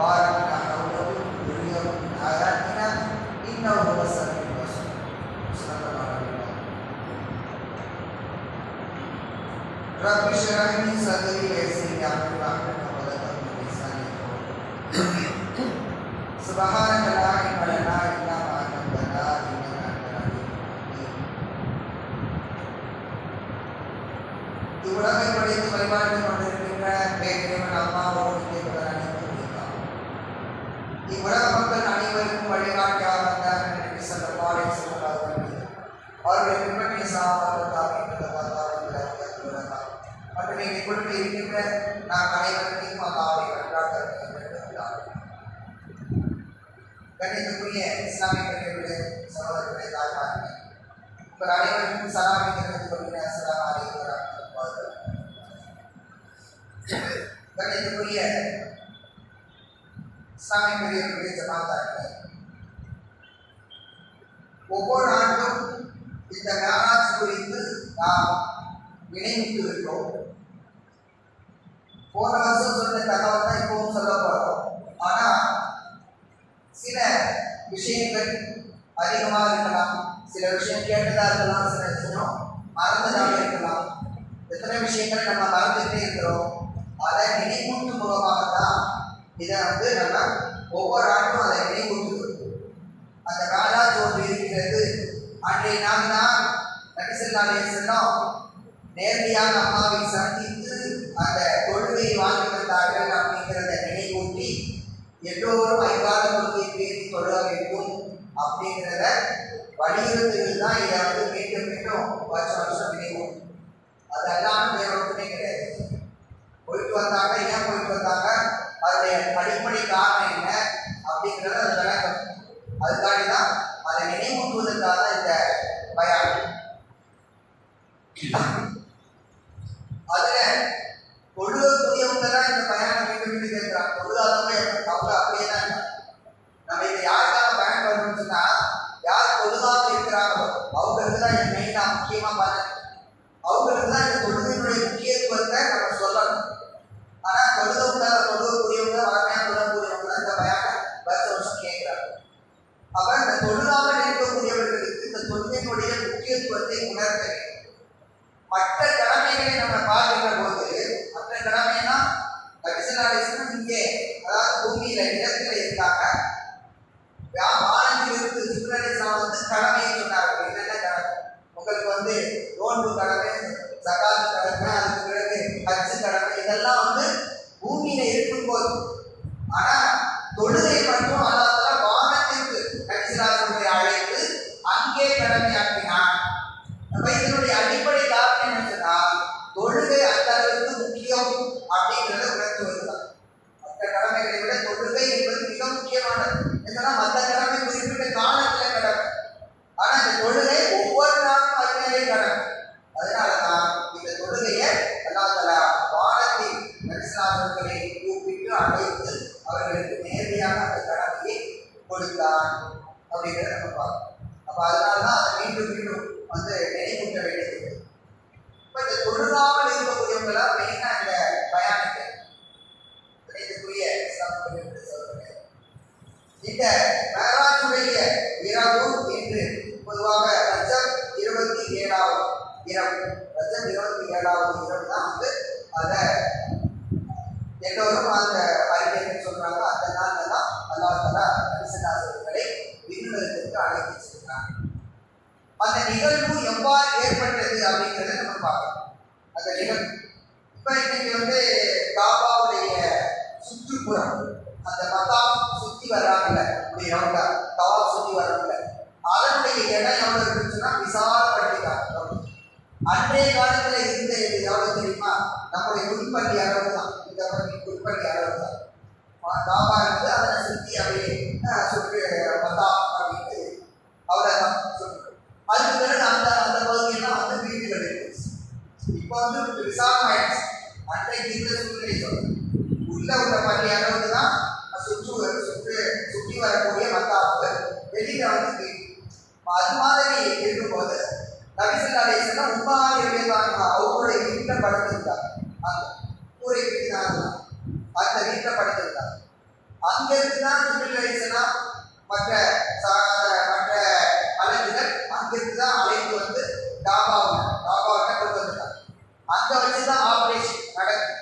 بارك حوله وليرى من آياتنا إنه هو السميع البصير صلى الله عليه وسلم رب اشرح لي صدري ويسر لي أمري واحلل عقدة من لساني سبحانك لا علم لنا إلا ما علمتنا إنك أنت العليم الحكيم तो बड़ा भाई बड़े परिवार में உங்கள் அனைவருக்கும் சலாமை தெரிவித்துக் கொள்கிறேன் அஸ்ஸலாமு அலைக்கும் இஸ்லாமிய பெரியவர்களுடைய ஜமாத்தார்கள் ஒவ்வொரு ஆண்டும் இந்த மேராஜ் குறித்து நாம் நினைவுட்டு இருக்கிறோம் போன வருஷம் சொன்ன தகவல் தான் இப்பவும் சொல்ல போறோம் ஆனா சில விஷயங்கள் அதிகமாக இருக்கலாம். சில விஷயம் கேட்டதா இருக்கலாம் சில விஷயம் மறந்ததாக இருக்கலாம். எத்தனை விஷயங்களை நம்ம மறந்துட்டே இருக்கிறோம் அதை நினைவூட்டும் மூலமாக தான் இதை வந்து நம்ம ஒவ்வொரு ஆண்டும் அதை நினைவூட்டுகிறோம் அந்த ராஜாஜ் ஒன்று இருக்கிறது அன்றைய நாள் தான் நபிசல்லாலே செல்லம் நேரடியாக அம்மாவை சந்தித்து அந்த தொழுகையை வாங்கி வந்தார்கள் அப்படிங்கிறத நினைவூட்டி எல்லோரும் ஐந்தாறு தொழுகை பேசி தொழுக வேண்டும் அப்படிங்கிறத வலியுறுத்துவது தான் இதை வந்து மீண்டும் மீண்டும் வருஷம் வருஷம் நினைவும் அதெல்லாம் வேற ஒன்றுமே கிடையாது போயிட்டு வந்தாங்க ஏன் போயிட்டு வந்தாங்க அதனுடைய அடிப்படை காரணம் என்ன அப்படிங்கிறத அது விளக்கம் அதுக்காண்டி தான் அதை நினைவூட்டுவதற்காக தான் இந்த பயான் அதுல தொழுகக்கூடியவங்க தான் இந்த பயானை மீண்டும் மீண்டும் கேட்கிறாங்க தொழுகாதவங்க எப்படி- அவங்க அப்படியே தான் இருக்காங்க. நம்ம இதை யாருக்காக பயன் பண்ணணும்னு சொன்னா யார் தொழுகாம இருக்கிறாங்களோ அவங்களுக்கு தான் இது மெயினா முக்கியமா பாருங்க அவங்களுக்கு தான் இந்த தொழுகையினுடைய முக்கியத்துவத்தை நம்ம சொல்லணும் ஆனா தொழுகவங்க தொழுகக்கூடியவங்க வளமையா தொழக்கூடியவங்க தான் இந்த பயான வருஷம் வருஷம் கேட்கிறாங்க அப்ப இந்த தொழுகாமல் இருக்கக்கூடியவர்களுக்கு இந்த தொழுகையினுடைய முக்கியத்துவத்தை உணர்த்த வேண்டும் மற்ற கடமைகளை நம்ம பார்க்கின்ற போது மற்ற கடமைனா கபிசலாலேசனம் இங்கே அதாவது பூமியில நிலத்துல இருக்காங்க வா- வானத்தில் இருந்து ஜிப்ரலேசனம் வந்து கடமையை சொன்னார்கள் என்னென்ன கடமை உங்களுக்கு வந்து நோன்பு கடமை சகாத்து கடமை அதுக்கு பிறகு ஹஜ்ஜு கடமை இதெல்லாம் வந்து பூமியில இருக்கும்போது ஆனா தொழுகை மட்டும் அல்லாத வானத்திற்கு கபிசலாசனத்தை அழைத்து அங்கே கடமையாக்கினான் அப்ப இதனுடைய அடிப்படை காரணம் என்ன சொன்னால் தொழுகை அந்த அளவுக்கு முக்கியம் அப்படிங்கிறத உணர்த்துவதுதான் மற்ற கடமைகளை விட தொழுகை என்பது மிக முக்கியமானது என்னன்னா மற்ற கடமை குறிப்பிட்ட காலத்துல கடமை ஆனா இந்த தொழுகை ஒவ்வொரு நாளும் அதுவே கடமை அதனாலதான் இந்த தொழுகையை அல்லாஹ் வானத்தில் நரிசனாசர்களை கூப்பிட்டு அழைத்து அவர்களுக்கு நேரடியாக அந்த கடமையை கொடுத்தான் அப்படிங்கிறத நம்ம பார்க்கணும் அப்ப அதனால தான் அதை மீண்டும் மீண்டும் வந்து நினைவூட்ட வேண்டியது இப்ப இந்த தொழுகாமல் இருக்கக்கூடியவங்களா மெயினா இந்த பயானிக்க இதுக்குரிய இஸ்லாமிய சொல்றேன். இந்த மேராஜுடைய இரவு என்று பொதுவாக ரஜம் இருபத்தி ஏழாவது இரவு ரஜம் இருபத்தி ஏழாவது இரவு தான் வந்து அதை எல்லோரும் அந்த அறிஞர்கள் சொல்றாங்க. அந்த நாள்ல தான் அல்லாஹ் தலா நபிசல்லாசர்களை விண்ணுலகத்திற்கு அழைத்து சென்றாங்க அந்த நிகழ்வு எவ்வாறு ஏற்பட்டது அப்படிங்கிறத நம்ம பார்க்கணும். அந்த நிகழ்வு. இப்ப இன்னைக்கு வந்து காபாவுடைய சுற்றுப்புறம் அந்த மதாம் சுத்தி வர்றாங்கல்ல இப்படி ரவுண்டா தவா சுத்தி வர்றாங்கல்ல அதனுடைய இடம் எவ்வளவு இருந்துச்சுன்னா விசாலப்படுத்திட்டாங்க அன்றைய காலத்துல இருந்த இது எவ்வளவு தெரியுமா? நம்முடைய உள்பள்ளி அளவு தான் இந்த பள்ளி உள்பள்ளி அளவு தான் தாபா இருந்து அதை சுற்றி அப்படியே சுற்று மதா அப்படின்ட்டு அவ்வளோதான் சொல்லுங்க அதுக்கு பிறகு அந்த அந்த பகுதியெல்லாம் வந்து வீடுகள் இருக்கு இப்போ வந்து விசாலமாயிடுச்சு. அன்றைக்கு இந்த சூழ்நிலை சொல்றேன் உள்ள உள்ள பள்ளி அளவுக்கு தான் சுற்று சுற்று சுற்றி வரக்கூடிய மத்தாப்பு வெளியில வந்து அது மாதிரி இருக்கும்போது நபிசல்லாசன் உமாரி விவேகானந்தா அவங்களுடைய வீட்டில் படுத்திருந்தாங்க. அந்த கூரை வீடு அந்த வீட்டில் படுத்திருந்தாங்க. அங்கிருந்து தான் ஜிபிலேசனா மற்ற சா- மற்ற அழைப்புகள் அங்கிருந்து தான் அழைத்து வந்து டாபாவை டாபாவை கொண்டு வந்திருக்காங்க அங்க வச்சு தான் ஆபரேஷன் நடக்கும்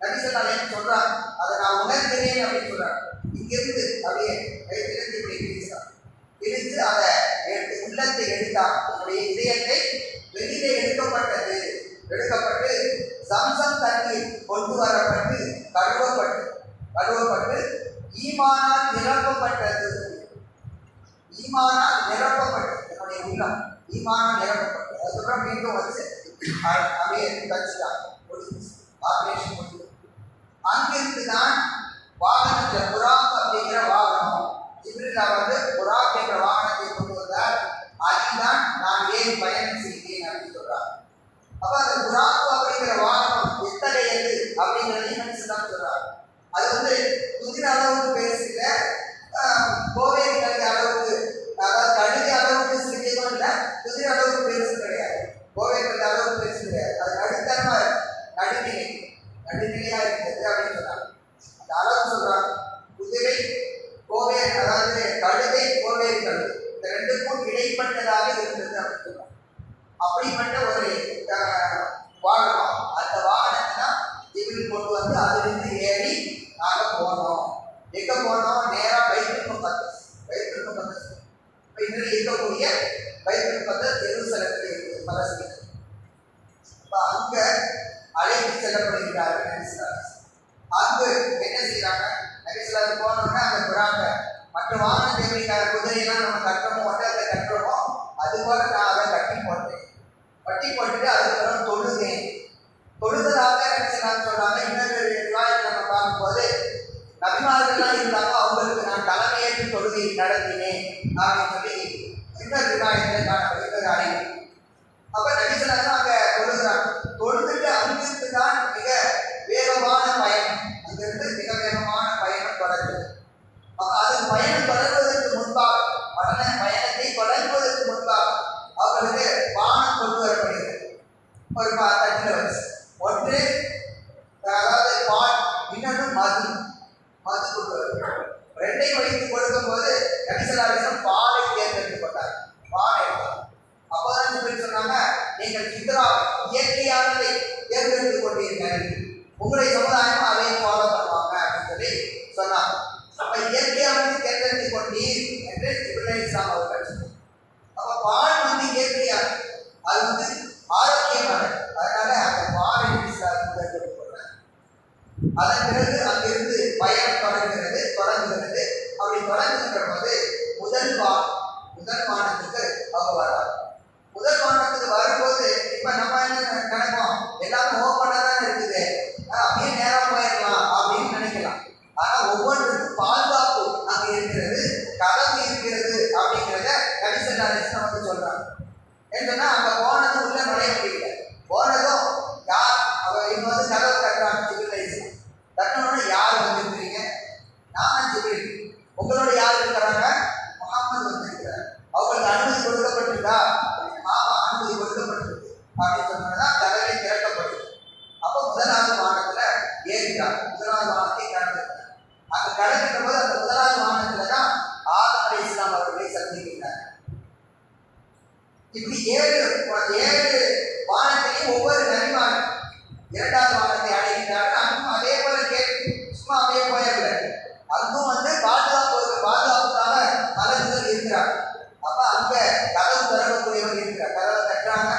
நபிசல்லாசன் சொல்றாங்க அதை நான் உணர்கிறேன் அப்படின்னு சொல்றாங்க இங்கிருந்து அப்படியே கைத்திலிருந்து இப்படி பிரிச்சாங்க பிரித்து அதை எடுத்து உள்ளத்தை எடுத்தார் நம்முடைய இதயத்தை வெளியிலே எடுக்கப்பட்டது எடுக்கப்பட்டு சம்சம் தண்ணீர் கொண்டு வரப்பட்டு கழுவப்பட்டு கழுவப்பட்டு ஈமானால் நிரப்பப்பட்டது. ஈமானால் நிரப்பப்பட்டது. என்னுடைய உள்ளம் ஈமானால் நிரப்பப்பட்டது. அதுக்கப்புறம் மீண்டும் வச்சு அ- அப்படியே தச்சுட்டாங்க ஆபரேஷன் முடிஞ்சு அங்கிருந்து தான் வாகனத்தில் புறாக் அப்படிங்கிற வாகனம் இவரில் வந்து புறாக் என்ற வாகனத்தை கொண்டு வந்தார். அதுதான் நான் ஏன் பயணம் செய்தேன் அப்படின்னு சொல்றார் அப்ப அந்த புறாக் அப்படிங்கிற வாகனம் எத்தகையது அப்படிங்கிறதையும் மனுஷன் சொல்றார் அது வந்து குதிரை அளவுக்கு பெருசு இல்லை கோவேரி கழுகு அளவுக்கு அதாவது கழுகு அளவுக்கு சிறியதும் இல்லை குதிரை அளவுக்கு பெருசு கிடையாது கோவேரி கழுகு அளவுக்கு பெருசு கிடையாது அது நடுத்தரமா இருக்கு நடுநிலை நடுநிலையா இருக்கிறது அப்படின்னு சொன்னாங்க அந்த அளவு சொல்றாங்க குதிரை கோவேரி அதாவது கழுதை கோவேரி கழுகு இந்த ரெண்டுக்கும் இடைப்பட்டதாக இருந்தது அப்படின்னு சொல்றாங்க அப்படிப்பட்ட ஒரு அஹ், வாகனம் அந்த வாகனத்தை தான் ஜிபில் கொண்டு வந்து அதிலிருந்து ஏறி நாங்கள் போனோம் எங்க போனோம் நேரா பைபிள் பத்து பைபிள் முகத்தஸ் இப்ப இன்றைக்கு இருக்கக்கூடிய பைபிள் முகத்தஸ் எருசலத்தில் இருக்கு பலஸ்தீன் இப்ப அங்க அழைத்து செல்லப்படுகிறார்கள் நபிசுல்லாஸ் அங்கு என்ன செய்யறாங்க நபிசுல்லாஸ் போனோம்னா அந்த புறாங்க மற்ற வாகன தேவைக்கான குதிரையெல்லாம் நம்ம கட்டுறோமோ? ஒட்டத்தை கட்டுறோமோ? அது போல நான் அதை கட்டி போட்டேன். கட்டி போட்டுட்டு அதுக்கப்புறம் தொழுதேன். தொழுதலாக நான் சொல்றாங்க இன்னொரு ரிவாயத்தை நம்ம பார்க்கும்போது நபிமார்கள்லாம் இருந்தாலும் அவங்களுக்கு நான் தலைமையேற்று தொழுகை நடத்தினேன். அப்படின்னு சொல்லி இன்னொரு விவாயத்தை நான் அறிவு அப்ப நபிசல்லாஸ் அங்க தொழுகிறாங்க தொழுதுட்டு அங்கிருந்து தான் மிக வேகமான பயணம் அங்கிருந்து மிக வேகமான பயணம் தொடங்குது அப்ப அது பயணம் தொடர்வதற்கு முன்பாக மரண பயணத்தை தொடங்குவதற்கு முன்பாக அவர்களுக்கு வானம் கொண்டு வரப்படுகிறது ஒரு பா- தட்டுல வச்சு ஒன்று அதாவது பால் இன்னொன்று மது மது கொண்டு வருகிறது ரெண்டையும் வைத்து கொடுக்கும்போது நபிசல்லாசம் பாலை தேர்ந்தெடுத்து கொண்டார் பால் எடுத்தார் அப்போதான் ஜிப்ரீல் சொன்னாங்க நீங்கள் ஃபித்ரா இயற்கையானதை தேர்ந்தெடுத்து கொண்டீர்கள் உங்களுடைய சமுதாயம் அதை ஃபாலோ பண்ணுவாங்க அப்படின்னு சொல்லி சொன்னாங்க அப்ப இயற்கையானதை தேர்ந்தெடுத்து கொண்டீர் என்று ஜிப்ரீல் இஸ்லாம் அவர்கள் சொன்னார் அப்ப பால் வந்து இயற்கையானது அது வந்து ஆரோக்கியமானது அதனால அந்த பாலை இஸ்லாம் தேர்ந்தெடுத்து கொண்டாங்க அதன் பிறகு அங்கிருந்து பயணம் தொடங்குகிறது தொடங்குகிறது. அப்படி தொடங்குகின்ற போது முதல் வா முதல் வானத்துக்கு அவங்க வர்றாங்க முதல் வானத்துக்கு வரும்போது இப்ப நம்ம இப்படி ஏழு ஏழு வாரத்திலையும் ஒவ்வொரு நன்மார்கள் இரண்டாவது வாரம் அடைகின்றார்கள் அங்கும் அதே போல கேள்வி சும்மா அப்படியே போயிடல அங்கும் வந்து பாதுகாப்பு பாதுகாப்புக்காக மலர்கள் இருக்கிறாங்க அப்ப அங்க கதவு திறக்கக்கூடியவர் இருக்கிறார் கதவை தட்டுறாங்க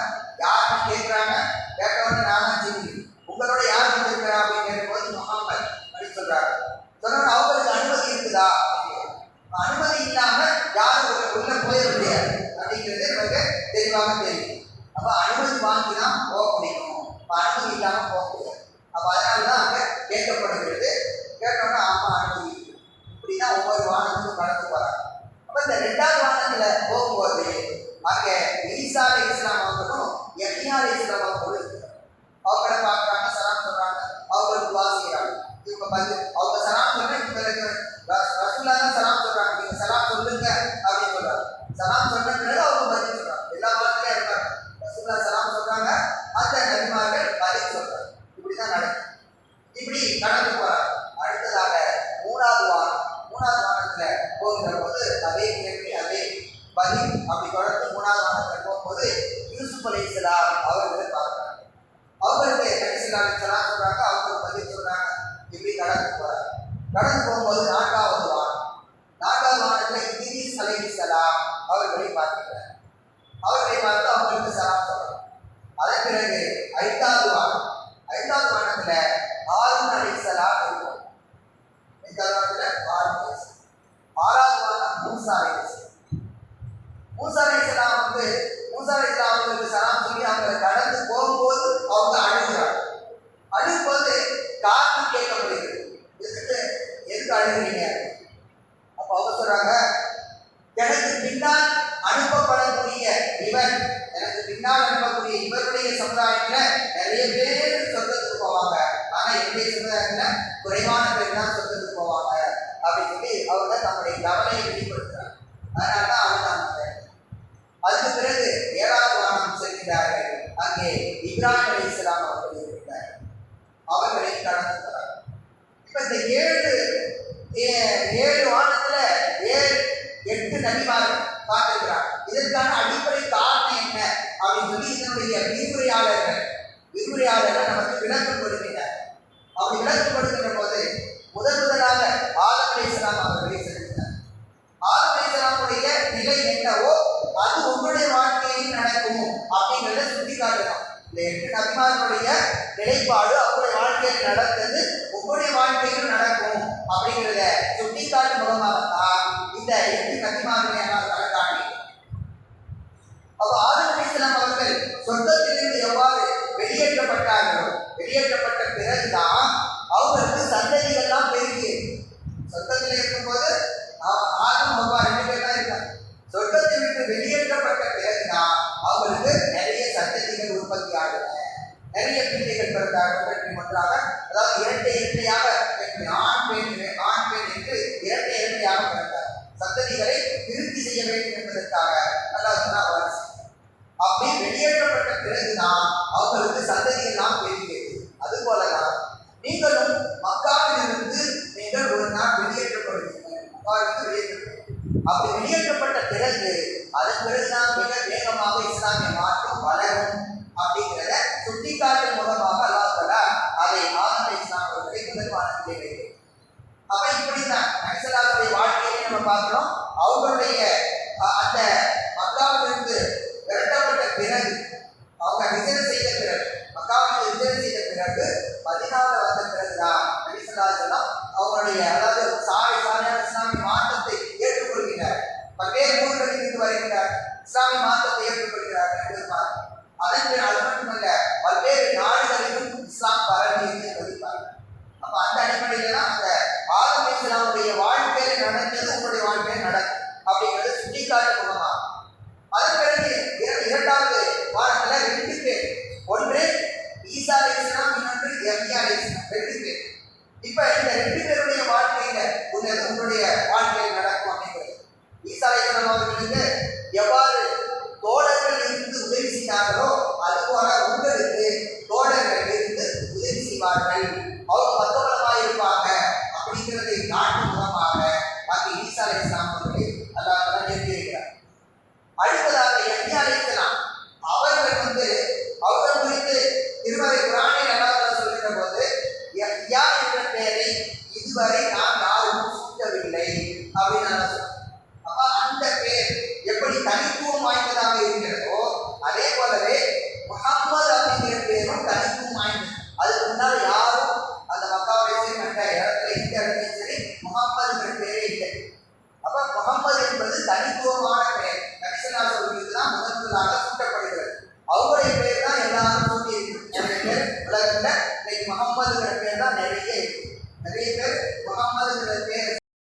யாருன்னு கேட்கிறாங்க கேட்டவொடனே நானா ஜிபி உங்களோட யார் வந்திருக்கிறா அப்படின்னு கேட்கும்போது முகமது அப்படின்னு சொல்றாங்க சொன்ன அவங்களுக்கு அனுமதி இருக்குதா அப்படின்னு. அனுமதி இல்லாம யாரும் உள்ள உள்ள போயிட முடியாது அப்படிங்கிறது நமக்கு தெளிவாக தெரியும். அப்ப அனுமதி வாங்கி தான் இல்லாம போக முடியாது. அப்ப அதனாலதான் அங்க கேட்கப்படுகிறது. கேட்டோம்னா ஆமா அனுமதி இப்படிதான் ஒவ்வொரு வானத்துக்கும் கடந்து போறாங்க. அப்ப இந்த ரெண்டாவது வானத்துல போகும்போது அங்க ஈசா அலி இஸ்லாம் அவர்களும் யஹ்யா அலி இஸ்லாம் அவர்களும் இருக்கிறாங்க அவங்கள பார்க்கறாங்க சலாம் சொல்றாங்க. அவங்களுக்கு துவா செய்யறாங்க இவங்க வந்து அவங்க சலாம் சொல்ற இவங்க பிறகு தான் சலாம் சொல்றாங்க. நீங்க சலாம் சொல்லுங்க அப்படின்னு சலாம் சொன்ன அவங்க பதில் சொல்றாங்க. எல்லா வார்த்தையும் இருக்காங்க ரசூலுல்லாஹ் சலாம் சொல்றாங்க அந்த நபிமார்கள் பதில் சொல்றாங்க. இப்படிதான் நடக்கும் இப்படி நடந்து போறாங்க. அடுத்ததாக மூணாவது வாரம் மூணாவது வாரத்துல போகிற போது அதே கேள்வி அதே பதில் அப்படி தொடர்ந்து மூணாவது வாரத்துல போகும்போது யூசுப் அலி இஸ்லாம் அவர்களை பார்க்கறாங்க. அவங்களுக்கு நபிசுல்லாஹி சலாம் சொல்றாங்க அவங்க பதில் சொல்றாங்க. இப்படி கடந்து போறாங்க. கடந்து போகும்போது நான் அவர்களை பார்க்கிறார் அவர்களை பார்த்து அவர்களுக்கு சலாம் சொல்றாங்க அதன் பிறகு ஐந்தாவது வாரம் ஐந்தாவது வாரத்துல ஆறுன் அலை சலாம் இருக்கும். ஐந்தாவது வாரத்துல ஆறுன் அலை ஆறாவது வாரம் மூசா அலை மூசா அலை சலாம் வந்து மூசா அலை சலாம் அவர்களுக்கு சலாம் சொல்லி அவங்களை கடந்து போகும்போது அவங்க அழுகிறார். அழுகும்போது காத்து கேட்கப்படுகிறது. எதுக்கு? எதுக்கு அழுகிறீங்க அப்ப அவங்க சொல்றாங்க எனக்கு பின்னால் அனுப்பப்படக்கூடிய இவன் எனக்கு பின்னால் அனுப்பக்கூடிய இவருடைய சமுதாயத்துல நிறைய பேர் சொர்க்கத்துக்கு போவாங்க ஆனா என்னுடைய சமுதாயத்துல குறைவான பேர் தான் சொர்க்கத்துக்கு போவாங்க அப்படின்னு சொல்லி அவங்க தம்முடைய கவலையை வெளிப்படுத்துறாங்க அதனால தான் அழுதாங்க அதுக்கு பிறகு ஏழாவது வானம் செல்கிறார்கள் அங்கே இப்ராஹிம் அலி இஸ்லாம் அவர்கள் இருக்கிறார்கள் அவர்களை கடந்து போறாங்க இப்ப இந்த ஏழு ஏ- ஏழு வானத்துல ஏழு எட்டு நபிமார்கள் பார்த்திருக்கிறாங்க இதற்கான அடிப்படை காரணம் என்ன அப்படின்னு சொல்லி இதனுடைய விரிவுரையாளர்கள் விரிவுரையாளர்கள் நமக்கு விளக்கம் கொடுக்கிறார் அப்படி விளக்கம் கொடுக்கின்ற போது முதன் முதலாக ஆதம் அலி இஸ்லாம் அவர்களை செலுத்தினார் ஆதம் அலைஹிஸ்ஸலாமுடைய நிலை என்னவோ அது உங்களுடைய வாழ்க்கையில் நடக்கும் அப்படிங்கிறத சுட்டி காட்டலாம் இந்த எட்டு நபிமார்களுடைய நிலைப்பாடு அவங்களுடைய வாழ்க்கையில் நடந்தது ஒவ்வொரு வாழ்க்கையிலும் நடக்கும் அப்படிங்கிறத சுட்டிக்காட்டு மூலமாகத்தான் இந்த எட்டு நபிமார்களை நான் அப்போ அப்ப ஆதம் அலைஹிஸ்ஸலாம் அவர்கள் சொர்க்கத்திலிருந்து எவ்வாறு வெளியேற்றப்பட்டார்களோ வெளியேற்றப்பட்ட பிறகுதான் அவங்களுக்கு சந்ததிகள்லாம் பெருகியது சொர்க்கத்தில் இருக்கும்போது ஆ- ஆதம் ஹவ்வா ரெண்டு பேர் தான் இருக்காங்க சொர்க்கத்தை விட்டு வெளியேற்றப்பட்ட பிறகுதான் அவங்களுக்கு நிறைய சந்ததிகள் உற்பத்தி ஆகுது நிறைய பிள்ளைகள் பிறந்தார்கள் வெற்றி ஒன்றாக. அதாவது இரட்டை இரட்டையாக பெண் ஆண் பெண் ஆண் பெண் என்று இரட்டை இரட்டையாக பிறந்தார் சந்ததிகளை திருப்தி செய்ய வேண்டும் என்பதற்காக அல்லாஹ் வாரிசு அப்படி வெளியேற்றப்பட்ட பிறகுதான் அவங்களுக்கு சந்ததி எல்லாம் பெருகியது அது போலதான் நீங்களும் மக்காவிலிருந்து நீங்கள் ஒரு நாள் வெளியேற்றப்படுவீர்கள் மக்காவிலிருந்து வெளியேற்றப்படுவீர்கள் அப்படி வெளியேற்றப்பட்ட பிறகு அதன் பிறகுதான் மிக வேகமாக இஸ்லாமிய மாற்றம் வளரும். அப்படிங்கிற சுட்டிக்காட்டும் மூலமாக அல்லாஹ் அதை ஆனந்த இஸ்லாம் அவர்களை முதல் வானத்திலே வைக்கிறார் அப்ப இப்படிதான் நக்சலாவுடைய வாழ்க்கையை நம்ம பார்க்கிறோம். அவங்களுடைய அந்த மக்காவிலிருந்து விரட்டப்பட்ட பிறகு அவங்க விஜய செய்த பிறகு மக்காவில் விஜய செய்த பிறகு மதினாவில் வந்த பிறகுதான் நபிசல்லாசலம் அவங்களுடைய அதாவது சாலை சாலையான இஸ்லாமிய மாற்றத்தை ஏற்றுக்கொள்கிறார். பல்வேறு ஊர்களில் இருந்து வருகிறார் இஸ்லாமிய மாற்றத்தை ஏற்றுக்கொள்கிறார் என்பதுதான் அதன் பிறகு அது மட்டுமல்ல பல்வேறு நாடுகளிலும் இஸ்லாம் பரவியது என்பதுதான் அப்ப அந்த அடிப்படையில தான் அந்த ஆதம் இஸ்லாமுடைய வாழ்க்கையில நடந்தது உங்களுடைய வாழ்க்கையில நடக்கும் அப்படிங்கிறது சுட்டிக்காட்டு மூலமா அதன் பிறகு இர- இரண்டாவது வாரத்துல ரெண்டு பேர் ஒன்று ஈசா அலி இஸ்லாம் இன்னொன்று எம்யா அலி இஸ்லாம் ரெண்டு பேர் இப்ப இந்த ரெண்டு பேருடைய வாழ்க்கையில உள்ளது உங்களுடைய வாழ்க்கையில் நடக்கும் அப்படிங்கிறது ஈசா அலி இஸ்லாம் அவர்களுக்கு எவ்வாறு right?